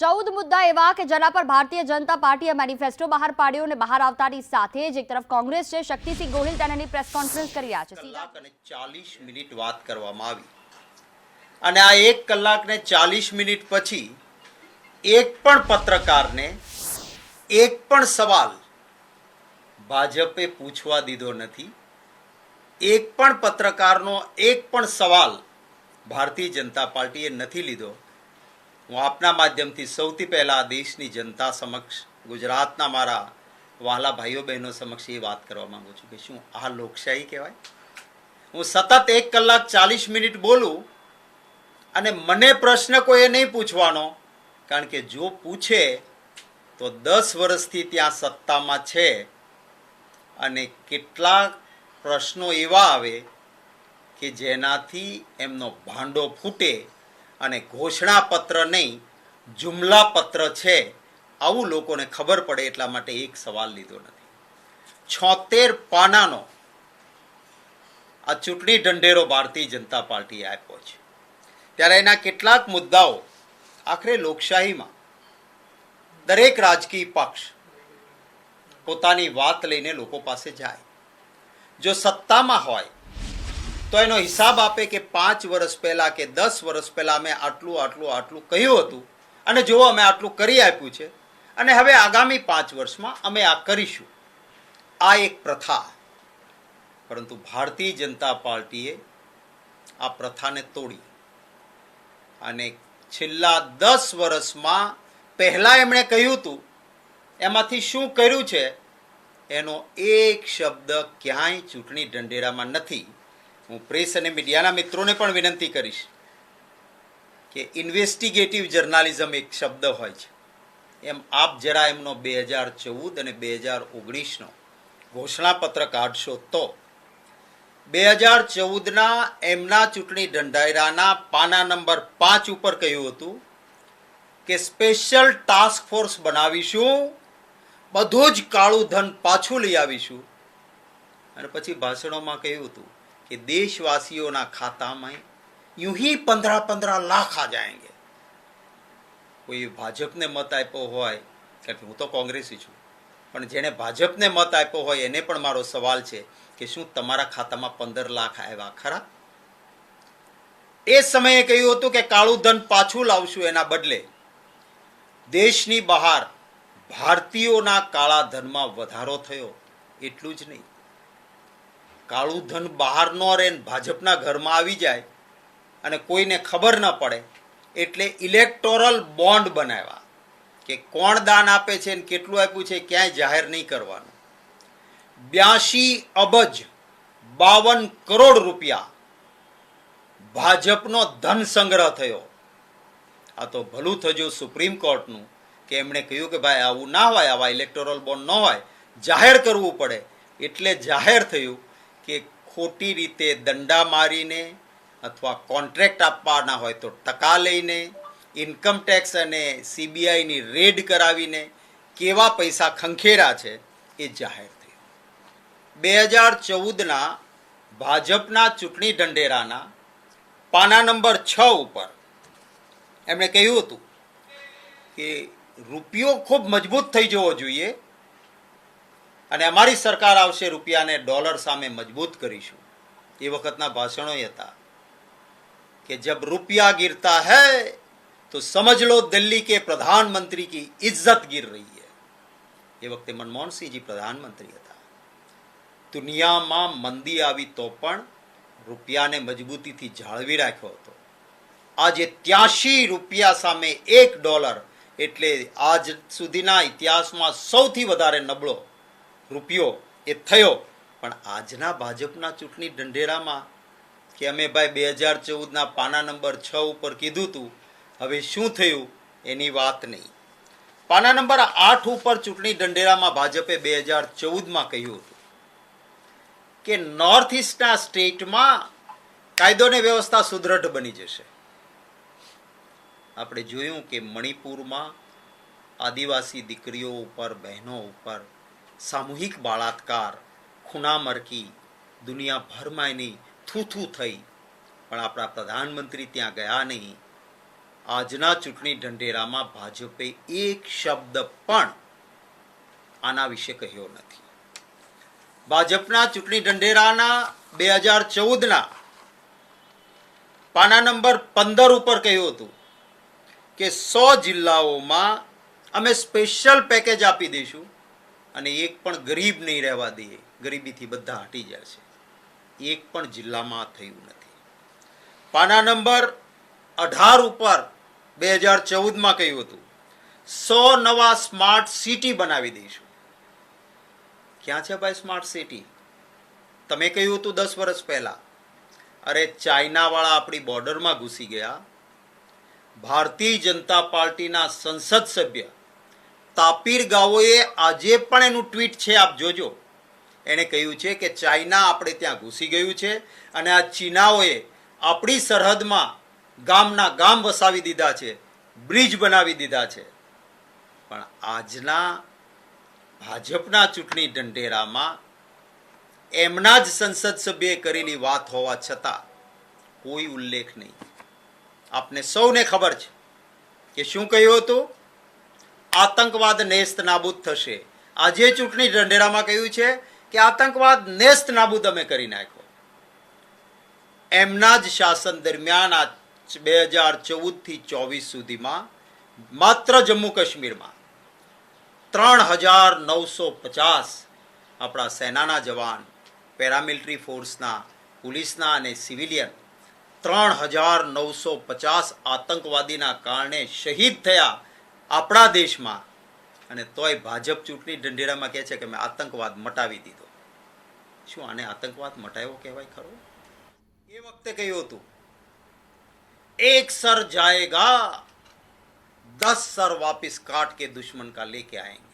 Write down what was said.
ચૌદ મુદ્દા એવા કે જેના પર ભારતીય જનતા પાર્ટીએ મેનિફેસ્ટો બહાર પાડ્યો અને બહાર આવતાની સાથે જ એક તરફ કોંગ્રેસ છે, શક્તિસિંહ ગોહિલ તેની પ્રેસ કોન્ફરન્સ કરી રહ્યા છે. કલાક અને ચાલીસ મિનિટ વાત કરવામાં આવી. અને આ એક કલાક ને ચાલીસ મિનિટ પછી એક પણ પત્રકારને એક પણ સવાલ ભાજપે પૂછવા દીધો નથી. એક પણ પત્રકારનો એક પણ સવાલ ભારતીય જનતા પાર્ટીએ નથી લીધો. હું આપના માધ્યમથી સૌથી પહેલાં દેશની જનતા સમક્ષ, ગુજરાતના મારા વહાલા ભાઈઓ બહેનો સમક્ષ એ વાત કરવા માંગુ છું કે શું આ લોકશાહી કહેવાય? હું સતત એક કલાક ચાલીસ મિનિટ બોલું અને મને પ્રશ્ન કોઈએ નહીં પૂછવાનો, કારણ કે જો પૂછે તો દસ વર્ષથી ત્યાં સત્તામાં છે અને કેટલાક પ્રશ્નો એવા આવે કે જેનાથી એમનો ભાંડો ફૂટે અને ઘોષણાપત્ર નહીં, જુમલાપત્ર છે, આવું લોકોને ખબર પડે એટલા માટે એક સવાલ લીધો નથી. છોતેર પાનાનો આ ચૂંટણી ઢંઢેરો ભારતીય જનતા પાર્ટીએ આપ્યો છે. ત્યારે એના કેટલાક મુદ્દાઓ આખરે લોકશાહીમાં દરેક રાજકીય પક્ષ પોતાની વાત લઈને લોકો પાસે જાય. જો સત્તામાં હોય તો એનો હિસાબ આપે કે પાંચ વર્ષ પહેલા કે દસ વર્ષ પહેલા અમે આટલું આટલું આટલું કહ્યું હતું. અને જુઓ, અમે આટલું કરી આપ્યું છે. અને હવે આગામી પાંચ વર્ષમાં અમે આ કરીશું. આ એક પ્રથા. પરંતુ ભારતીય જનતા પાર્ટીએ આ પ્રથાને તોડી. અને છેલ્લા દસ વર્ષમાં પહેલા એમણે કહ્યું હતું, એમાંથી શું કર્યું છે? એનો એક શબ્દ ક્યાંય ચૂંટણી ઢંઢેરામાં નથી. હું પ્રેસ અને મીડિયાના મિત્રોને પણ વિનંતી કરીશ કે ઇન્વેસ્ટિગેટિવ જર્નાલિઝમ એક શબ્દ હોય છે. એમ આપ જરા એમનો બે હજાર ચૌદ અને બે હજાર ઓગણીસનો ઘોષણાપત્ર કાઢશો તો બે હજાર ચૌદના એમના ચૂંટણી ઢંઢાયરાના પાના નંબર પાંચ ઉપર કહ્યું હતું કે સ્પેશિયલ ટાસ્ક ફોર્સ બનાવીશું, બધું જ કાળું ધન પાછું લઈ આવીશું. અને પછી ભાષણોમાં કહ્યું હતું કે દેશવાસીઓના ખાતામાં यूं ही पंद्रह पंद्रह लाख आ जाएंगे કોઈ ભાજપને મત આપ્યો હોય કારણ કે હું તો કોંગ્રેસી છું પણ જેણે ભાજપને મત આપ્યો હોય એને પણ મારો સવાલ છે કે શું તમારા ખાતામાં પંદર લાખ આવ્યા ખરા એ સમયે કહ્યું હતું કે કાળું ધન પાછું લાવશું એના બદલે દેશની બહાર ભારતીયોના કાળા ધનમાં વધારો થયો એટલું જ નહીં કાળું ધન બહાર ન રહે ને ભાજપના ઘરમાં આવી જાય અને કોઈને ખબર ન પડે, એટલે ઇલેક્ટોરલ બોન્ડ બનાવ્યા કે કોણ દાન આપે છે ને કેટલું આપ્યું છે, ક્યાંય જાહેર નહીં કરવાનું. બ્યાસી અબજ બાવન કરોડ રૂપિયા ભાજપનો ધન સંગ્રહ થયો. આ તો ભલું થયું સુપ્રીમ કોર્ટનું, કે એમણે કહ્યું કે ભાઈ આવું ના હોય, આવા ઇલેક્ટોરલ બોન્ડ ન હોય, જાહેર કરવું પડે, એટલે જાહેર થયું કે ખોટી રીતે દંડા મારીને અથવા કોન્ટ્રાક્ટ આપવાના હોય તો ટકા લઈને ઇન્કમ ટેક્સ અને સીબીઆઈની રેડ કરાવીને કેવા પૈસા ખંખેરા છે એ જાહેર થયું. બે હજાર ચૌદના ભાજપના ચૂંટણી ઢંઢેરાના પાના નંબર છ ઉપર એમણે કહ્યું હતું કે રૂપિયો ખૂબ મજબૂત થઈ જવો જોઈએ અને અમારી સરકાર આવશે રૂપિયાને ડોલર સામે મજબૂત કરીશું. એ વખતના ભાષણો હતા કે જબ રૂપિયા ગીરતા હૈ, તો સમજ લો દિલ્હી કે પ્રધાનમંત્રી કી ઇજ્જત ગીર રહી હૈ. એ વખતે મનમોહનસિંહજી પ્રધાનમંત્રી હતા. દુનિયામાં મંદી આવી તો પણ રૂપિયાને મજબૂતીથી જાળવી રાખ્યો હતો. આજે ત્યાંશી રૂપિયા સામે એક ડોલર એટલે આજ સુધીના ઇતિહાસમાં સૌથી વધારે નબળો રૂપિયો એ થયો. પણ આજના ભાજપના ચૂંટણી ઢંઢેરામાં કે અમે ભાઈ બે હજાર ચૌદના પાના નંબર છ ઉપર કીધું હતું હવે શું થયું એની વાત નહીં. પાના નંબર આઠ ઉપર ચૂંટણી ઢંઢેરામાં ભાજપે બે હજાર ચૌદમાં કહ્યું હતું કે નોર્થ ઇસ્ટના સ્ટેટમાં કાયદો ને વ્યવસ્થા સુદૃઢ બની જશે. આપણે જોયું કે મણિપુરમાં આદિવાસી દીકરીઓ ઉપર, બહેનો ઉપર સામૂહિક બાળાત્કાર, ખૂણામરકી, દુનિયાભરમાં એની થૂથું થઈ. પણ આપણા પ્રધાનમંત્રી ત્યાં ગયા નહીં. આજના ચૂંટણી ઢંઢેરામાં ભાજપે એક શબ્દ પણ આના વિશે કહ્યો નથી. ભાજપના ચૂંટણી ઢંઢેરાના બે હજાર ચૌદના પાના નંબર પંદર ઉપર કહ્યું હતું કે સો જિલ્લાઓમાં અમે સ્પેશિયલ પેકેજ આપી દઈશું. અને એક પણ ગરીબ નહીં રહેવા દઈએ ગરીબીથી બધા હટી જાય છે એક પણ જિલ્લામાં થયું નથી. પાના નંબર અઢાર ઉપર બે હજાર ચૌદમાં કહ્યું હતું, સો નવા સ્માર્ટ સિટી બનાવી દઈશું. ક્યાં છે ભાઈ સ્માર્ટ સિટી? તમે કહ્યું હતું દસ વર્ષ પહેલા. અરે ચાઇનાવાળા આપણી બોર્ડરમાં ઘૂસી ગયા. ભારતીય જનતા પાર્ટીના સંસદ સભ્ય તાપીર ગાવોએ આજે પણ એનું ટ્વીટ છે, આપ જોજો. એણે કહ્યું છે કે ચાઇના આપણે ત્યાં ઘૂસી ગયું છે અને આ ચીનાઓએ આપણી સરહદમાં ગામના ગામ વસાવી દીધા છે, બ્રિજ બનાવી દીધા છે. પણ આજના ભાજપના ચૂંટણી ઢંઢેરામાં એમના જ સંસદ સભ્યએ કરેલી વાત હોવા છતાં કોઈ ઉલ્લેખ નહીં. આપને સૌને ખબર છે કે શું કહ્યું હતું? આતંકવાદ નેસ્ત નાબૂદ થશે. આજે ચૂંટણી ઢંઢેરામાં કહ્યું છે કે આતંકવાદ નેસ્ત નાબૂદ અમે કરી નાખ્યો. એમના જ શાસન દરમિયાન આ બે હજાર ચૌદથી ચોવીસ સુધીમાં માત્ર જમ્મુ કાશ્મીરમાં ત્રણ હજાર નવસો પચાસ આપણા સેનાના જવાન, પેરામિલિટરી ફોર્સના, પોલીસના અને સિવિલિયન ત્રણ હજાર નવસો પચાસ આતંકવાદીના કારણે શહીદ થયા આપણા દેશમાં, અને તોય ભાજપ ચૂંટણી ઢંઢેરામાં કહે છે કે મેં આતંકવાદ મટાવી દીધો. શું આને આતંકવાદ મટાયો કહેવાય ખરો? એ વખતે કહ્યું હતું, એક સર જાયગા, દસ સર વાપિસ કાટ કે દુશ્મન કા લેકે આएंगे